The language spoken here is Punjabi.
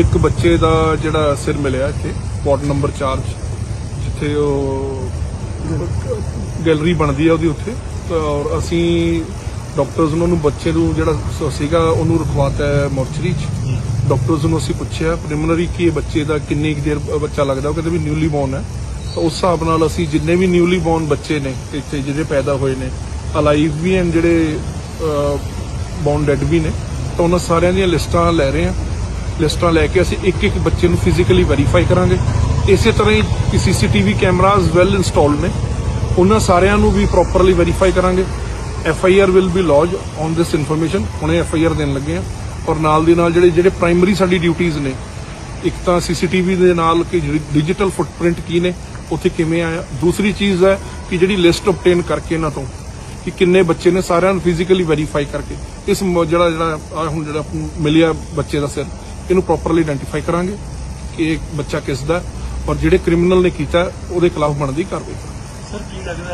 ਇੱਕ ਬੱਚੇ ਦਾ ਜਿਹੜਾ ਸਿਰ ਮਿਲਿਆ ਇੱਥੇ ਵਾਰਡ ਨੰਬਰ 4 'ਚ ਜਿੱਥੇ ਉਹ ਗੈਲਰੀ ਬਣਦੀ ਆ ਉਹਦੀ ਉੱਥੇ। ਤਾਂ ਔਰ ਅਸੀਂ ਡਾਕਟਰਸ ਨੂੰ ਉਹਨੂੰ ਬੱਚੇ ਨੂੰ ਜਿਹੜਾ ਸੀਗਾ ਉਹਨੂੰ ਰਖਵਾਤਾ ਮੋਰਚਰੀ 'ਚ। ਡਾਕਟਰਸ ਨੂੰ ਅਸੀਂ ਪੁੱਛਿਆ ਪ੍ਰੀਲਿਮਿਨਰੀ ਕਿ ਬੱਚੇ ਦਾ ਕਿੰਨੀ ਕੁ ਦੇਰ ਬੱਚਾ ਲੱਗਦਾ ਉਹ ਕਹਿੰਦੇ ਵੀ ਨਿਊਲੀ ਬੋਰਨ ਹੈ। ਤਾਂ ਉਸ ਹਿਸਾਬ ਨਾਲ ਅਸੀਂ ਜਿੰਨੇ ਵੀ ਨਿਊਲੀ ਬੋਰਨ ਬੱਚੇ ਨੇ ਇੱਥੇ ਜਿਹੜੇ ਪੈਦਾ ਹੋਏ ਨੇ ਅਲਾਈਵ ਵੀ ਹਨ ਜਿਹੜੇ ਬੋਰਨ ਡੈਡ ਵੀ ਨੇ ਤਾਂ ਉਹਨਾਂ ਸਾਰਿਆਂ ਦੀਆਂ ਲਿਸਟਾਂ ਲੈ ਰਹੇ ਹਾਂ। ਲਿਸਟਾਂ ਲੈ ਕੇ ਅਸੀਂ ਇੱਕ ਇੱਕ ਬੱਚੇ ਨੂੰ ਫਿਜ਼ੀਕਲੀ ਵੈਰੀਫਾਈ ਕਰਾਂਗੇ। ਇਸੇ ਤਰ੍ਹਾਂ ਹੀ ਸੀਸੀਟੀਵੀ ਕੈਮਰਾਜ਼ ਵੈਲ ਇੰਸਟਾਲਡ ਨੇ। ਉਹਨਾਂ ਸਾਰਿਆਂ ਨੂੰ ਵੀ ਪ੍ਰੋਪਰਲੀ ਵੈਰੀਫਾਈ ਕਰਾਂਗੇ। F I R will be lodged on this information ਹੁਣੇ ਐਫ ਆਈ ਆਰ ਦੇਣ ਲੱਗੇ ਆ ਔਰ ਨਾਲ ਦੀ ਨਾਲ ਜਿਹੜੇ ਜਿਹੜੇ ਪ੍ਰਾਇਮਰੀ ਸਾਡੀ ਡਿਊਟੀਆਂ ਨੇ, ਇੱਕ ਤਾਂ ਸੀਸੀਟੀਵੀ ਦੇ ਨਾਲ ਕਿ ਡਿਜੀਟਲ ਫੁੱਟਪ੍ਰਿੰਟ ਕੀ ਨੇ, ਉੱਥੇ ਕਿਵੇਂ ਆਇਆ। ਦੂਸਰੀ ਚੀਜ਼ ਹੈ ਕਿ ਜਿਹੜੀ ਲਿਸਟ ਆਬਟੇਨ ਕਰਕੇ ਇਹਨਾਂ ਤੋਂ, ਕਿ ਕਿੰਨੇ ਬੱਚੇ ਨੇ ਸਾਰਿਆਂ ਨੂੰ ਫਿਜ਼ੀਕਲੀ ਵੈਰੀਫਾਈ ਕਰਕੇ। ਇਸ ਜਿਹੜਾ ਜਿਹੜਾ ਹੁਣ ਜਿਹੜਾ ਮਿਲਿਆ ਬੱਚੇ ਦਾ ਸਿਰ। ਇਹਨੂੰ ਪ੍ਰੋਪਰਲੀ ਆਇਡੈਂਟੀਫਾਈ ਕਰਾਂਗੇ ਕਿ ਇਹ ਬੱਚਾ ਕਿਸ ਦਾ ਔਰ ਜਿਹੜੇ ਕ੍ਰਿਮੀਨਲ ਨੇ ਕੀਤਾ, ਉਹਦੇ ਖਿਲਾਫ ਬਣਦੀ ਕਾਰਵਾਈ ਕਰਾਂਗੇ। ਸਰ, ਕੀ ਲੱਗਦਾ